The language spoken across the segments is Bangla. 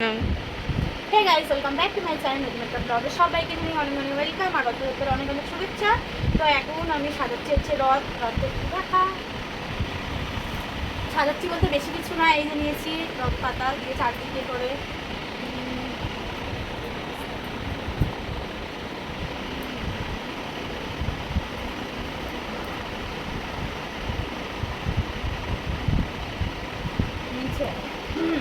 Hmm. Hey guys welcome back to my channel নতুন একটা ব্লগে সবাইকে জানি অনেক অনেক ওয়েলকাম আর রথের অনেক অনেক শুভেচ্ছা। তো এখন আমি সাজাচ্ছি হচ্ছে রথ রথ একটু দেখা সাজাচ্ছি বলতে বেশি কিছু না এই যে নিয়েছি রথ পাতা দিয়ে চারদিকে করে। নিচে। হুম,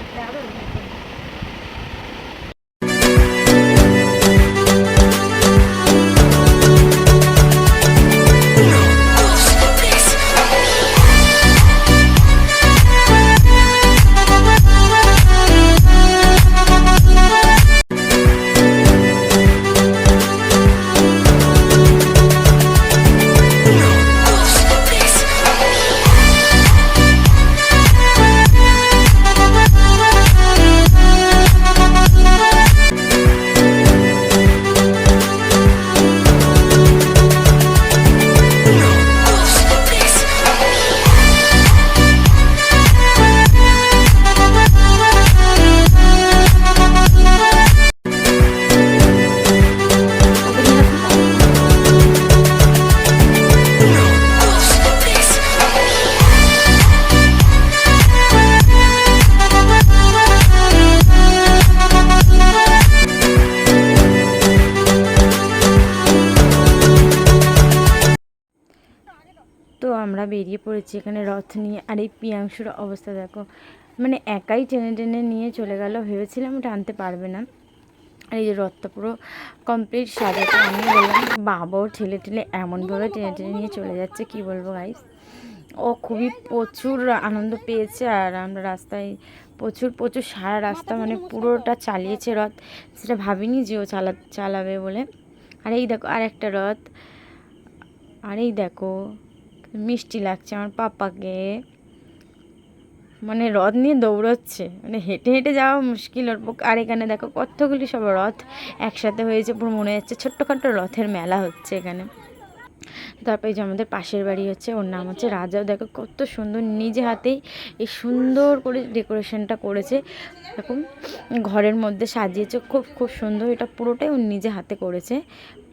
তো আমরা বেরিয়ে পড়েছি এখানে রথ নিয়ে। আর এই পিয়াংশুর অবস্থা দেখো। মানে একাই টেনে টেনে নিয়ে চলে গেল, ভেবেছিলাম টানতে পারবে না। আর এই যে রথটা পুরো কমপ্লিট সাজাতে আমি বললাম, বাবাও ঠেলে ঠেলে এমনভাবে টেনে টেনে নিয়ে চলে যাচ্ছে, কি বলব গাইস ও খুবই প্রচুর আনন্দ পেয়েছে, আর আমরা রাস্তায় প্রচুর প্রচুর সারা রাস্তা মানে পুরোটা চালিয়েছে রথ। সেটা ভাবিনি যে ও চালা, চালাবে বলে। আর এই দেখো আর একটা রথ। আর এই দেখো মিষ্টি লাগছে আমার পাপাকে। মানে রথ নিয়ে দৌড়চ্ছে। মানে হেঁটে হেঁটে যাওয়া মুশকিল ওর। আর এখানে দেখো কতগুলি সব রথ একসাথে হয়েছে, পুরো মনে হচ্ছে ছোট্টখাটো রথের মেলা হচ্ছে এখানে। তারপরে যে আমাদের পাশের বাড়ি হচ্ছে, ওর নাম হচ্ছে রাজাও। দেখো কত সুন্দর নিজে হাতেই এই সুন্দর করে ডেকোরেশনটা করেছে। এরকম ঘরের মধ্যে সাজিয়েছে, খুব খুব সুন্দর। এটা পুরোটাই ওর নিজে হাতে করেছে,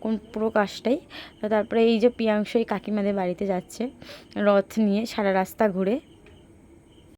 কোন পুরো কাজটাই। তারপরে এই যে পিয়াংশ এই কাকিমাদের বাড়িতে যাচ্ছে, রথ নিয়ে সারা রাস্তা ঘুরে।